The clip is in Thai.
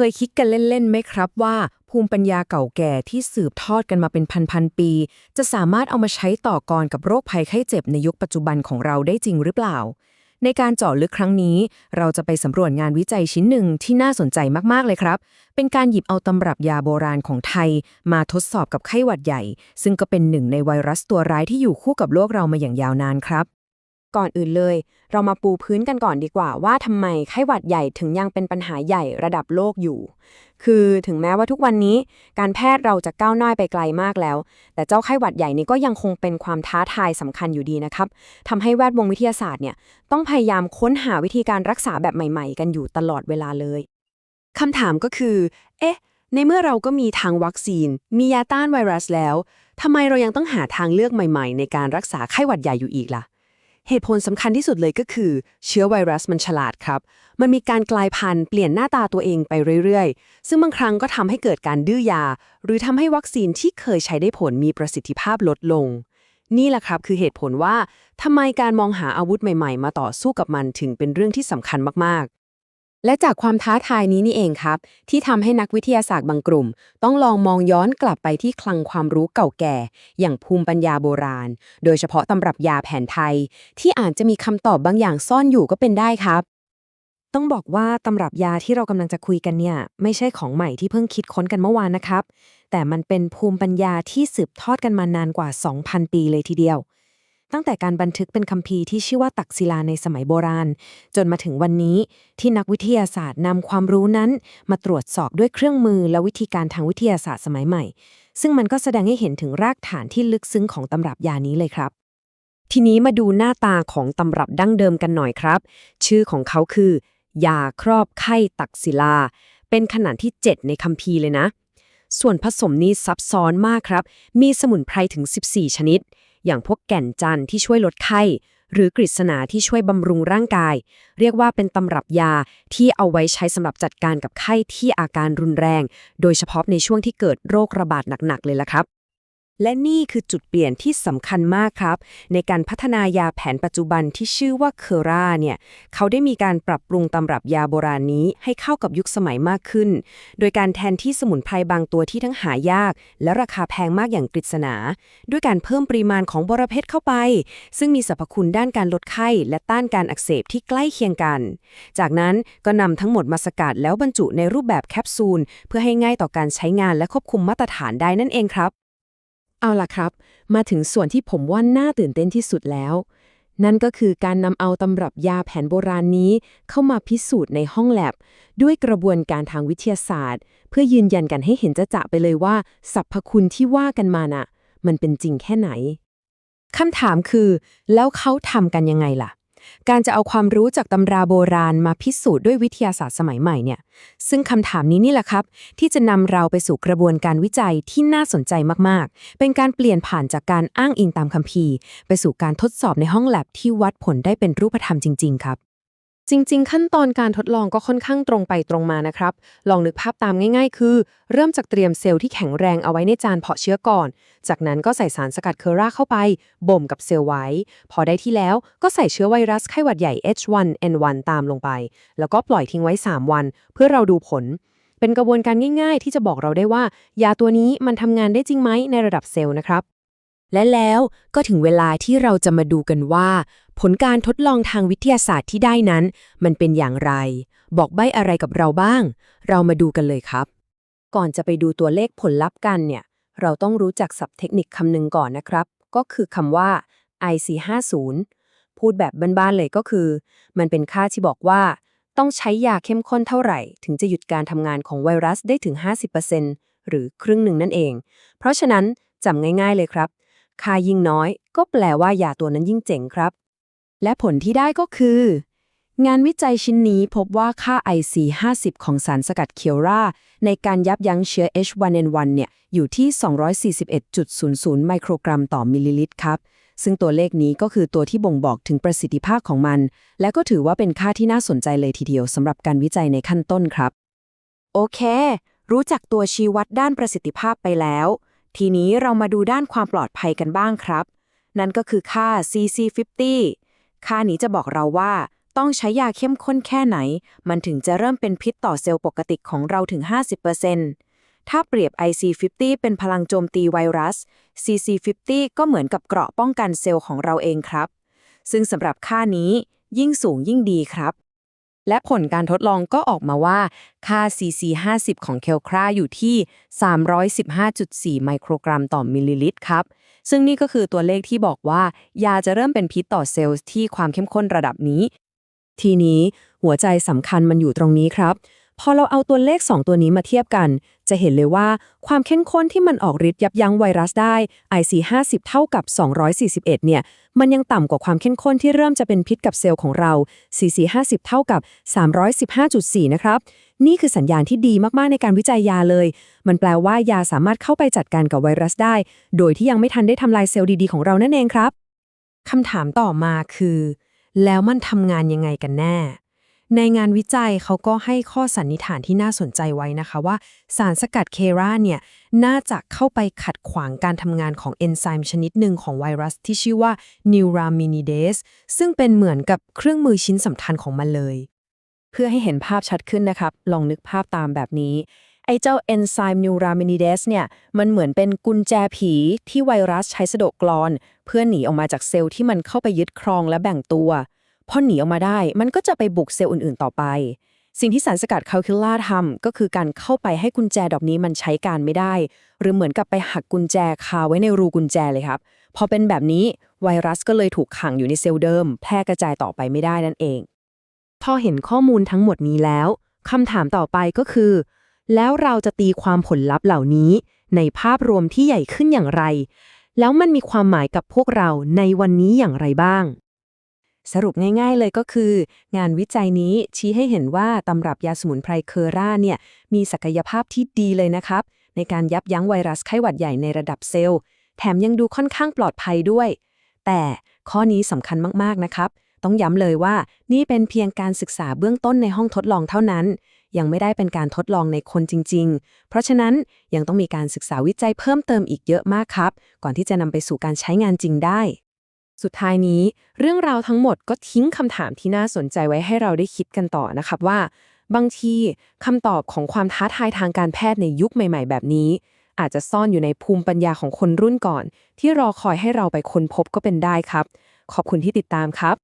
เคยคิดกันเล่นๆไหมครับว่า ภูมิปัญญาเก่าแก่ที่สืบทอดกันมาเป็นพันๆปี จะสามารถเอามาใช้ต่อกรกับโรคภัยไข้เจ็บในยุคปัจจุบันของเราได้จริงหรือเปล่า ในการเจาะลึกครั้งนี้ เราจะไปสำรวจงานวิจัยชิ้นหนึ่งที่น่าสนใจมากๆเลยครับ เป็นการหยิบเอาตำรับยาโบราณของไทย มาทดสอบกับไข้หวัดใหญ่ ซึ่งก็เป็นหนึ่งในไวรัสตัวร้ายที่อยู่คู่กับโลกเรามาอย่างยาวนานครับ ก่อนอื่นเลย เรามาปูพื้นกันก่อนดีกว่าว่าทำไมไข้หวัดใหญ่ถึงยังเป็นปัญหาใหญ่ระดับโลกอยู่ คือถึงแม้ว่าทุกวันนี้ การแพทย์เราจะก้าวหน้าไปไกลมากแล้ว แต่เจ้าไข้หวัดใหญ่นี้ก็ยังคงเป็นความท้าทายสำคัญอยู่ดีนะครับทำให้แวดวงวิทยาศาสตร์เนี่ยต้องพยายามค้นหาวิธีการรักษาแบบใหม่ ๆ กันอยู่ตลอดเวลาเลยคำถามก็คือ เอ๊ะ ในเมื่อเราก็มีทางวัคซีน มียาต้านไวรัสแล้วทำไมเรายังต้องหาทางเลือกใหม่ ๆ ในการรักษาไข้หวัดใหญ่อยู่อีกล่ะ เหตุผลสำคัญที่สุดเลยก็คือ เชื้อไวรัสมันฉลาดครับ มันมีการกลายพันธุ์เปลี่ยนหน้าตาตัวเองไปเรื่อยๆ ซึ่งบางครั้งก็ทำให้เกิดการดื้อยา หรือทำให้วัคซีนที่เคยใช้ได้ผลมีประสิทธิภาพลดลง นี่แหละครับคือเหตุผลว่าทำไมการมองหาอาวุธใหม่ ๆ มาต่อสู้กับมันถึงเป็นเรื่องที่สำคัญมากๆ และจากความท้าทายนี้นี่เองครับ ที่ทำให้นักวิทยาศาสตร์บางกลุ่ม ต้องลองมองย้อนกลับไปที่คลังความรู้เก่าแก่ อย่างภูมิปัญญาโบราณ โดยเฉพาะตำรับยาแผนไทย ที่อาจจะมีคำตอบบางอย่างซ่อนอยู่ก็เป็นได้ครับ ต้องบอกว่าตำรับยาที่เรากำลังจะคุยกันเนี่ย ไม่ใช่ของใหม่ที่เพิ่งคิดค้นกันเมื่อวานนะครับ แต่มันเป็นภูมิปัญญาที่สืบทอดกันมานานกว่า 2,000 ปีเลยทีเดียว ตั้งแต่การบันทึกเป็นคัมภีร์ที่ชื่อว่าตักศิลาในสมัยโบราณ จนมาถึงวันนี้ที่นักวิทยาศาสตร์นำความรู้นั้น มาตรวจสอบด้วยเครื่องมือและวิธีการทางวิทยาศาสตร์สมัยใหม่ ซึ่งมันก็แสดงให้เห็นถึงรากฐานที่ลึกซึ้งของตำรับยานี้เลยครับ ทีนี้มาดูหน้าตาของตำรับดั้งเดิมกันหน่อยครับ ชื่อของเขาคือยาครอบไข้ตักศิลา เป็นขนาดที่ 7 ในคัมภีร์เลยนะ ส่วนผสมนี้ซับซ้อนมากครับ มีสมุนไพรถึง 14 ชนิด อย่างพวกแก่นจันทร์ที่ช่วยลดไข้ หรือกฤษณาที่ช่วยบำรุงร่างกาย เรียกว่าเป็นตำรับยาที่เอาไว้ใช้สำหรับจัดการกับไข้ที่อาการรุนแรง โดยเฉพาะในช่วงที่เกิดโรคระบาดหนักๆเลยล่ะครับ และนี่คือจุดเปลี่ยนที่สำคัญมากครับ ในการพัฒนายาแผนปัจจุบันที่ชื่อว่าเคอราเนี่ยเขาได้มีการปรับปรุงตำรับยาโบราณนี้ให้เข้ากับยุคสมัยมากขึ้น โดยการแทนที่สมุนไพรบางตัวที่ทั้งหายาก และราคาแพงมากอย่างกฤษณา ด้วยการเพิ่มปริมาณของบรเพชรเข้าไป ซึ่งมีสรรพคุณด้านการลดไข้ และต้านการอักเสบที่ใกล้เคียงกัน จากนั้นก็นำทั้งหมดมาสกัดแล้วบรรจุในรูปแบบแคปซูล เพื่อให้ง่ายต่อการใช้งานและควบคุมมาตรฐานได้นั่นเองครับ เอาล่ะครับ มาถึงส่วนที่ผมว่าน่าตื่นเต้นที่สุดแล้ว นั่นก็คือการนำเอาตำรับยาแผนโบราณนี้ เข้ามาพิสูจน์ในห้องแลบ ด้วยกระบวนการทางวิทยาศาสตร์ เพื่อยืนยันกันให้เห็นจะจะไปเลยว่าสรรพคุณที่ว่ากันมาน่ะ มันเป็นจริงแค่ไหนคำถามคือ แล้วเขาทำกันยังไงล่ะ การจะเอาความรู้จากตำราโบราณมาพิสูจน์ด้วยวิทยาศาสตร์สมัยใหม่เนี่ย ซึ่งคำถามนี้นี่แหละครับ ที่จะนำเราไปสู่กระบวนการวิจัยที่น่าสนใจมากๆ เป็นการเปลี่ยนผ่านจากการอ้างอิงตามคัมภีร์ ไปสู่การทดสอบในห้องแลบที่วัดผลได้เป็นรูปธรรมจริง ๆ ครับ จริง ๆ ขั้นตอนการทดลองก็ค่อนข้างตรงไปตรงมานะครับ ลองนึกภาพตามง่าย ๆ คือ เริ่มจากเตรียมเซลล์ที่แข็งแรงเอาไว้ในจานเพาะเชื้อก่อน จากนั้นก็ใส่สารสกัดเคอราเข้าไป บ่มกับเซลล์ไว้ พอได้ที่แล้วก็ใส่เชื้อไวรัสไข้หวัดใหญ่ H1N1 ตามลงไป แล้วก็ปล่อยทิ้งไว้ 3 วัน เพื่อเราดูผล เป็นกระบวนการง่าย ๆ ที่จะบอกเราได้ว่า ยาตัวนี้มันทำงานได้จริงไหมในระดับเซลล์นะครับและแล้วก็ถึงเวลาที่เราจะมาดูกันว่า ผลการทดลองทางวิทยาศาสตร์ที่ได้นั้น มันเป็นอย่างไร บอกใบ้อะไรกับเราบ้าง เรามาดูกันเลยครับ ก่อนจะไปดูตัวเลขผลลัพธ์กันเนี่ย เราต้องรู้จักศัพท์เทคนิคคำหนึ่งก่อนนะครับ ก็คือคำว่า IC50 พูดแบบบ้านๆเลยก็คือ มันเป็นค่าที่บอกว่า ต้องใช้ยาเข้มข้นเท่าไหร่ ถึงจะหยุดการทำงานของไวรัสได้ถึง 50%หรือครึ่งหนึ่งนั่นเอง เพราะฉะนั้นจำง่าย ๆเลยครับค่ายิ่งน้อย ก็แปลว่ายาตัวนั้นยิ่งเจ๋งครับ และผลที่ได้ก็คือ งานวิจัยชิ้นนี้พบว่าค่า IC50 ของสารสกัดเคียวรา ในการยับยั้งเชื้อ H1N1 เนี่ยอยู่ที่ 241.00 ไมโครกรัมต่อมิลลิลิตรครับ ซึ่งตัวเลขนี้ก็คือตัวที่บ่งบอกถึงประสิทธิภาพของมัน และก็ถือว่าเป็นค่าที่น่าสนใจเลยทีเดียวสำหรับการวิจัยในขั้นต้นครับ โอเค รู้จักตัวชี้วัดด้านประสิทธิภาพไปแล้ว ทีนี้เรามาดูด้านความปลอดภัยกันบ้างครับ นั่นก็คือค่า CC50 ค่านี้จะบอกเราว่า ต้องใช้ยาเข้มข้นแค่ไหน มันถึงจะเริ่มเป็นพิษต่อเซลล์ปกติของเราถึง 50%ถ้าเปรียบ IC50 เป็นพลังโจมตีไวรัส CC50 ก็เหมือนกับเกราะป้องกันเซลล์ของเราเองครับ ซึ่งสำหรับค่านี้ยิ่งสูงยิ่งดีครับ และผลการทดลองก็ออกมาว่าค่า CC50 ของเคลคราอยู่ที่ 315.4 ไมโครกรัมต่อมิลลิลิตรครับ ซึ่งนี่ก็คือตัวเลขที่บอกว่า ยาจะเริ่มเป็นพิษต่อเซลล์ที่ความเข้มข้นระดับนี้ ทีนี้หัวใจสำคัญมันอยู่ตรงนี้ครับ พอเราเอาตัวเลข 2 ตัวนี้มาเทียบกัน จะเห็นเลยว่าความเข้มข้นที่มันออกฤทธิ์ยับยั้งไวรัสได้ IC50 เท่ากับ 241 เนี่ย มันยังต่ำกว่าความเข้มข้นที่เริ่มจะเป็นพิษกับเซลล์ของเรา CC50 เท่ากับ 315.4 นะครับ นี่คือสัญญาณที่ดีมากๆในการวิจัยยาเลย มันแปลว่ายาสามารถเข้าไปจัดการกับไวรัสได้ โดยที่ยังไม่ทันได้ทำลายเซลล์ดีๆของเรานั่นเองครับคำถามต่อมาคือ แล้วมันทำงานยังไงกันแน่ ในงานวิจัยเขาก็ให้ข้อสันนิษฐานที่น่าสนใจไว้นะคะว่า สารสกัดเคราเนี่ยน่าจะเข้าไปขัดขวางการทำงานของเอนไซม์ชนิดหนึ่งของไวรัสที่ชื่อว่า Neuraminidase ซึ่งเป็นเหมือนกับเครื่องมือชิ้นสำคัญของมันเลย เพื่อให้เห็นภาพชัดขึ้นนะครับ ลองนึกภาพตามแบบนี้ ไอ้เจ้าเอนไซม์ Neuraminidase เนี่ยมันเหมือนเป็นกุญแจผีที่ไวรัสใช้สะดกกลอน เพื่อหนีออกมาจากเซลล์ที่มันเข้าไปยึดครองและแบ่งตัว พอหนีออกมาได้ มันก็จะไปบุกเซลล์อื่นๆ ต่อไป สิ่งที่สารสกัดคาลคิล่าทำก็คือการเข้าไปให้กุญแจดอกนี้มันใช้การไม่ได้ หรือเหมือนกับไปหักกุญแจคาไว้ในรูกุญแจเลยครับ พอเป็นแบบนี้ไวรัสก็เลยถูกขังอยู่ในเซลล์เดิม แพร่กระจายต่อไปไม่ได้นั่นเอง พอเห็นข้อมูลทั้งหมดนี้แล้วคำถามต่อไปก็คือ แล้วเราจะตีความผลลัพธ์เหล่านี้ ในภาพรวมที่ใหญ่ขึ้นอย่างไร แล้วมันมีความหมายกับพวกเราในวันนี้อย่างไรบ้าง สรุปง่ายๆเลยก็คือ งานวิจัยนี้ชี้ให้เห็นว่าตำรับยาสมุนไพรเคอร่าเนี่ยมีศักยภาพที่ดีเลยนะครับ ในการยับยั้งไวรัสไข้หวัดใหญ่ในระดับเซลล์ แถมยังดูค่อนข้างปลอดภัยด้วย แต่ข้อนี้สำคัญมากๆนะครับ ต้องย้ำเลยว่านี่เป็นเพียงการศึกษาเบื้องต้นในห้องทดลองเท่านั้น ยังไม่ได้เป็นการทดลองในคนจริง ๆ เพราะฉะนั้นยังต้องมีการศึกษาวิจัยเพิ่มเติมอีกเยอะมากครับ ก่อนที่จะนำไปสู่การใช้งานจริงได้ สุดท้ายนี้ เรื่องราวทั้งหมดก็ทิ้งคำถามที่น่าสนใจไว้ให้เราได้คิดกันต่อนะครับว่า บางทีคำตอบของความท้าทายทางการแพทย์ในยุคใหม่ ๆ แบบนี้ อาจจะซ่อนอยู่ในภูมิปัญญาของคนรุ่นก่อน ที่รอคอยให้เราไปค้นพบก็เป็นได้ครับ ขอบคุณที่ติดตามครับ